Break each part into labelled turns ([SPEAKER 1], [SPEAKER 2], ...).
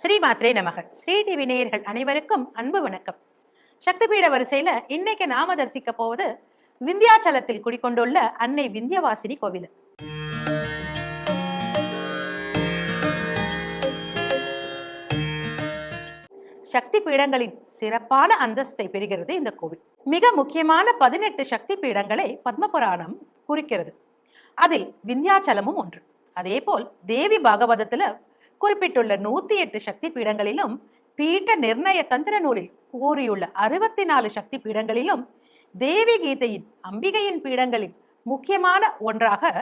[SPEAKER 1] ஸ்ரீ மாத்ரே நமக. ஸ்ரீ டிவி நேயர்கள் அனைவருக்கும் அன்பு வணக்கம். சக்திபீட வரிசையில இன்னைக்கு நாம தரிசிக்க போவது விந்தியாச்சலத்தில் குடிக்கொண்டுள்ள அன்னை விந்தியவாசினி கோவில். சக்தி பீடங்களின் சிறப்பான அந்தஸ்தை பெறுகிறது இந்த கோவில். மிக முக்கியமான பதினெட்டு சக்தி பீடங்களை பத்மபுராணம் குறிக்கிறது. அதில் விந்தியாச்சலமும் ஒன்று. அதே போல் தேவி பாகவதத்துல குறிப்பிட்டுள்ள நூத்தி எட்டு சக்தி பீடங்களிலும் பீட்ட நிர்ணய தந்திர நூலில் கூறியுள்ள அறுபத்தி நாலு சக்தி பீடங்களிலும் தேவி கீதையின் அம்பிகையின் பீடங்களில் முக்கியமான ஒன்றாக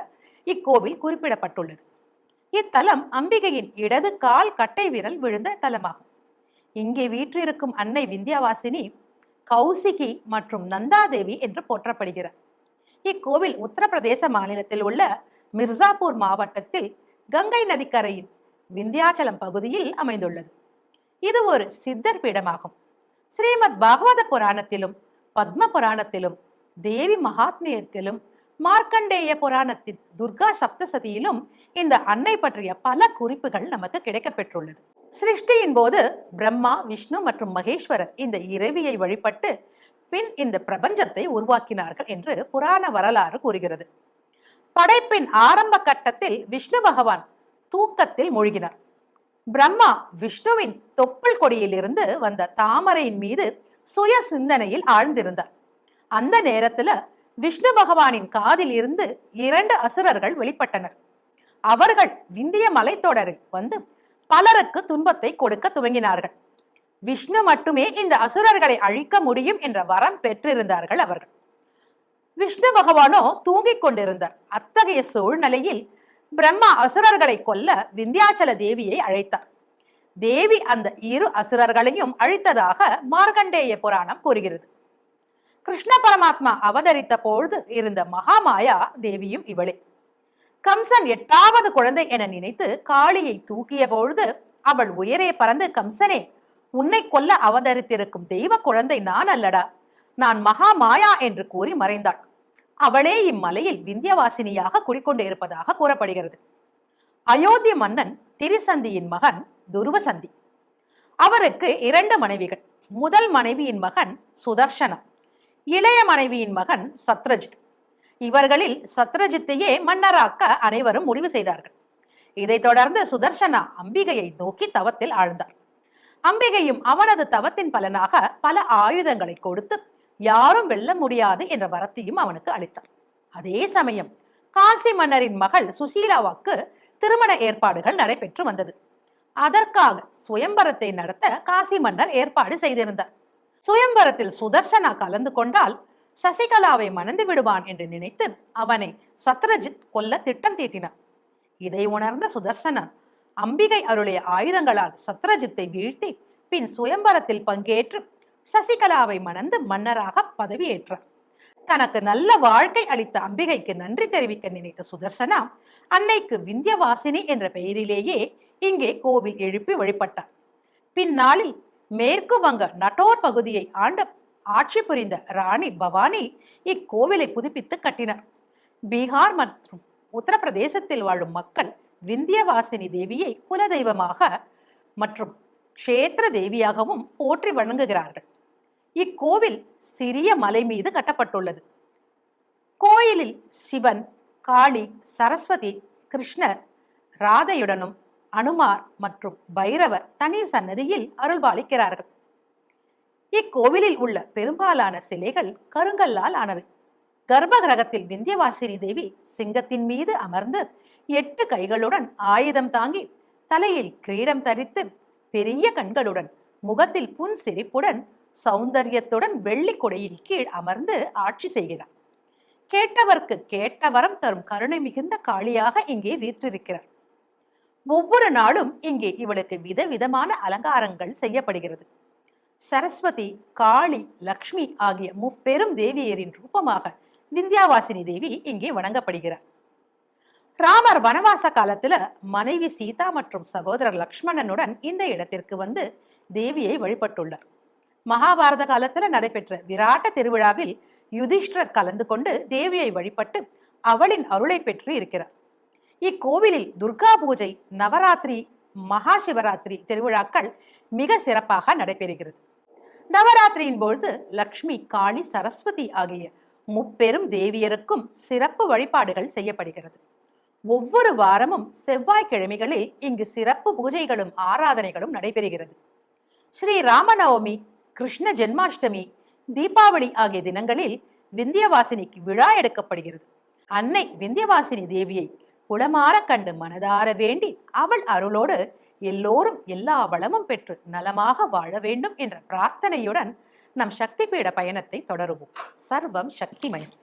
[SPEAKER 1] இக்கோவில் குறிப்பிடப்பட்டுள்ளது. இத்தலம் அம்பிகையின் இடது கால் கட்டை விரல் விழுந்த தலமாகும். இங்கே வீற்றிருக்கும் அன்னை விந்தியாவாசினி கௌசிகி மற்றும் நந்தாதேவி என்று போற்றப்படுகிறார். இக்கோவில் உத்தரப்பிரதேச மாநிலத்தில் உள்ள மிர்சாப்பூர் மாவட்டத்தில் கங்கை நதிக்கரையின் விந்தியாச்சலம் பகுதியில் அமைந்துள்ளது. இது ஒரு சித்தர் பீடமாகும். ஸ்ரீமத் பாகவத புராணத்திலும் பத்ம புராணத்திலும் தேவி மகாத்மியத்திலும் மார்க்கண்டேய புராணத்தின் துர்கா சப்தசதியிலும் இந்த அன்னை பற்றிய பல குறிப்புகள் நமக்கு கிடைக்கப்பெற்றுள்ளது. சிருஷ்டியின் போது பிரம்மா விஷ்ணு மற்றும் மகேஸ்வரர் இந்த இறைவியை வழிபட்டு பின் இந்த பிரபஞ்சத்தை உருவாக்கினார்கள் என்று புராண வரலாறு கூறுகிறது. படைப்பின் ஆரம்ப கட்டத்தில் விஷ்ணு பகவான் தூக்கத்தில் மூழ்கினார். பிரம்மா விஷ்ணுவின் தொப்புள் கொடியிலிருந்து வந்த தாமரையின் மீது சுய சிந்தனையில் ஆழ்ந்திருந்தார். அந்த நேரத்துல விஷ்ணு பகவானின் காதில் இருந்து இரண்டு அசுரர்கள் வெளிப்பட்டனர். அவர்கள் விந்திய மலைத்தொடரில் வந்து பலருக்கு துன்பத்தை கொடுக்க துவங்கினார்கள். விஷ்ணு மட்டுமே இந்த அசுரர்களை அழிக்க முடியும் என்ற வரம் பெற்றிருந்தார்கள் அவர்கள். விஷ்ணு பகவானோ தூங்கிக் கொண்டிருந்தார். அத்தகைய சூழ்நிலையில் பிரம்மா அசுரர்களை கொல்ல விந்தியாச்சல தேவியை அழைத்தார். தேவி அந்த இரு அசுரர்களையும் அழித்ததாக மார்கண்டேய புராணம் கூறுகிறது. கிருஷ்ண பரமாத்மா அவதரித்த பொழுது இருந்த மகாமாயா தேவியும் இவளே. கம்சன் எட்டாவது குழந்தை என நினைத்து காளியை தூக்கிய பொழுது அவள் உயரே பறந்து கம்சனே உன்னை கொல்ல அவதரித்திருக்கும் தெய்வ குழந்தை நான் அல்லடா. நான் மகா மாயா என்று கூறி மறைந்தாள். அவளே இம்மலையில் விந்தியவாசினியாக குடிக்கொண்டு இருப்பதாக கூறப்படுகிறது. அயோத்தி மன்னன் திரிசந்தியின் மகன் துருவசந்தி. அவருக்கு இரண்டு மனைவிகள். முதல் மனைவியின் மகன் சுதர்சனம் இளைய மனைவியின் மகன் சத்ரஜித். இவர்களில் சத்ரஜித்தையே மன்னராக்க அனைவரும் முடிவு செய்தார்கள். இதைத் தொடர்ந்து சுதர்சனா அம்பிகையை நோக்கி தவத்தில் ஆழ்ந்தார். அம்பிகையும் அவனது தவத்தின் பலனாக பல ஆயுதங்களை கொடுத்து யாரும் வெல்ல முடியாது என்ற வரத்தையும் அவனுக்கு அளித்தார் அதே சமயம் காசி மன்னரின் மகள் சுசீலாவாக்கு திருமண ஏற்பாடுகள் நடைபெற்று வந்தது. அதற்காக சுயம்பரத்தை நடத்த காசி மன்னர் ஏற்பாடு செய்திருந்தார். சுயம்பரத்தில் சுதர்சனா கலந்து கொண்டால் சசிகலாவை மணந்து விடுவான் என்று நினைத்து அவனை சத்ரஜித் கொல்ல திட்டம் தீட்டினார். இதை உணர்ந்த சுதர்சனன் அம்பிகை அருளிய ஆயுதங்களால் சத்ரஜித்தை வீழ்த்தி பின் சுயம்பரத்தில் பங்கேற்று சசிகலாவை மணந்து மன்னராக பதவியேற்றார். தனக்கு நல்ல வாழ்க்கை அளித்த அம்பிகைக்கு நன்றி தெரிவிக்க நினைத்த சுதர்சனா அன்னைக்கு விந்தியவாசினி என்ற பெயரிலேயே இங்கே கோவில் எழுப்பி வழிபட்டார். பின்னாளில் மேற்கு வங்க நட்டோர் பகுதியை ஆண்ட ஆட்சி புரிந்த ராணி பவானி இக்கோவிலை புதுப்பித்து கட்டினார். பீகார் மற்றும் உத்தரப்பிரதேசத்தில் வாழும் மக்கள் விந்தியவாசினி தேவியை குலதெய்வமாக மற்றும் க்ஷேத்திர தேவியாகவும் போற்றி வணங்குகிறார்கள். இக்கோவில் சிறிய மலை மீது கட்டப்பட்டுள்ளது. கோயிலில் சிவன் காளி சரஸ்வதி கிருஷ்ணர் ராதையுடனும் அனுமார் மற்றும் பைரவர் தனி சன்னதியில் அருள்பாலிக்கிறார்கள். இக்கோவிலில் உள்ள பெரும்பாலான சிலைகள் கருங்கல்லால் ஆனவை. கர்ப்பகிரகத்தில் விந்தியவாசினி தேவி சிங்கத்தின் மீது அமர்ந்து எட்டு கைகளுடன் ஆயுதம் தாங்கி தலையில் கிரீடம் தரித்து பெரிய கண்களுடன் முகத்தில் புன் சிரிப்புடன் சௌந்தரியத்துடன் வெள்ளி கொடையின் கீழ் அமர்ந்து ஆட்சி செய்கிறார். கேட்டவர்க்கு கேட்ட வரம் தரும் கருணை மிகுந்த காளியாக இங்கே வீற்றிருக்கிறார். ஒவ்வொரு நாளும் இங்கே இவளுக்கு விதவிதமான அலங்காரங்கள் செய்யப்படுகிறது. சரஸ்வதி காளி லக்ஷ்மி ஆகிய முப்பெரும் தேவியரின் ரூபமாக விந்தியாவாசினி தேவி இங்கே வணங்கப்படுகிறார். ராமர் வனவாச காலத்துல மனைவி சீதா மற்றும் சகோதரர் லக்ஷ்மணனுடன் இந்த இடத்திற்கு வந்து தேவியை வழிபட்டுள்ளார். மகாபாரத காலத்துல நடைபெற்ற விராட்ட திருவிழாவில் யுதிஷ்டர் கலந்து கொண்டு தேவியை வழிபட்டு அவளின் அருளை பெற்று இருக்கிறார். இக்கோவிலில் துர்கா பூஜை நவராத்திரி மகா சிவராத்திரி திருவிழாக்கள் மிக சிறப்பாக நடைபெறுகிறது. நவராத்திரியின் பொழுது லக்ஷ்மி காளி சரஸ்வதி ஆகிய முப்பெரும் தேவியருக்கும் சிறப்பு வழிபாடுகள் செய்யப்படுகிறது. ஒவ்வொரு வாரமும் செவ்வாய்க்கிழமைகளில் இங்கு சிறப்பு பூஜைகளும் ஆராதனைகளும் நடைபெறுகிறது. ஸ்ரீ ராமநவமி கிருஷ்ண ஜென்மாஷ்டமி தீபாவளி ஆகிய தினங்களில் விந்தியவாசினிக்கு விழா எடுக்கப்படுகிறது. அன்னை விந்தியவாசினி தேவியை குளமாற கண்டு மனதார வேண்டி அவள் அருளோடு எல்லோரும் எல்லா வளமும் பெற்று நலமாக வாழ வேண்டும் என்ற பிரார்த்தனையுடன் நம் சக்தி பீட பயணத்தை தொடருவோம். சர்வம் சக்திமயம்.